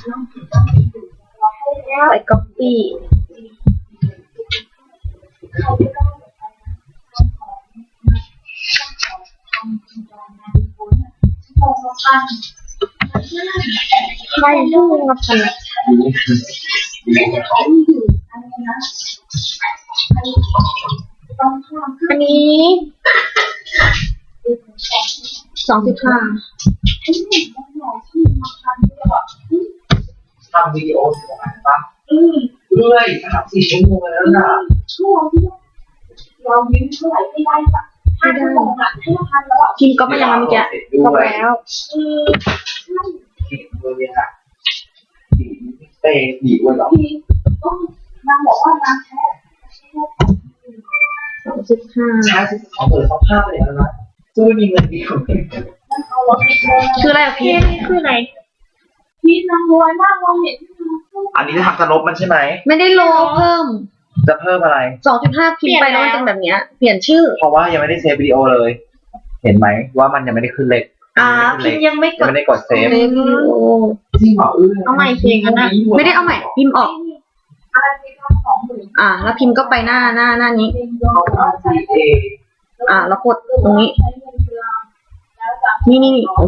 ใส่ก๊อปปี้ใช่ยุ่งกับฉันอันนี้สองสิบห้า ทำวิดีโอเสียงปะเรื่อยสามสี่ชั่วโมงแล้วนะเรายืมเท่าไหร่ไม่ได้สักห้าชั่วโมงอะห้าพันแล้วอะพิมพ์ก็ไม่ยังเมื่อกี้ด้ก็วยแล้วอืมเห็นเลยอะบีเตะบีด้วยเหรอพี่ต้องนางบอกว่านางแค่ใช้แค่สองสิบห้าใช่สิเขาเปิดสภาพเลยแล้วนะกูไม่มีเงินดีกว่านั้นเอารถไปเจอคืออะไรอะพี่คืออะไรพี่ นางรวยมากเราเห็นอันนี้จะทำสลบมันใช่ไหม ไม่ได้ลงเพิ่มจะเพิ่มอะไรสองจุดห้าพิมพ์ไปแล้วมันเป็นแบบเนี้ย เปลี่ยนชื่อ เพราะว่ายังไม่ได้เซฟวิดีโอเลย เห็นไหมว่ามันยังไม่ได้ขึ้นเล็กอ่าขึ้พินมเล็กพ์ยังไม่กยังดไม่ได้กดเซฟเซฟวิดีโอจริงเหรอเออเอาใหม่เพลงนะไม่ได้เอาใหม่พิมพ์ออกอะไรที่ทำสองหมื่นอ่า แล้วพิมพ์ก็ไปหน้าหน้าหน้านี้เป็นยอเขาดทำซีเออ่า แล้วกดตรงนี้ใช้เงินเดือนแล้วจากนี่นี่นี่ของ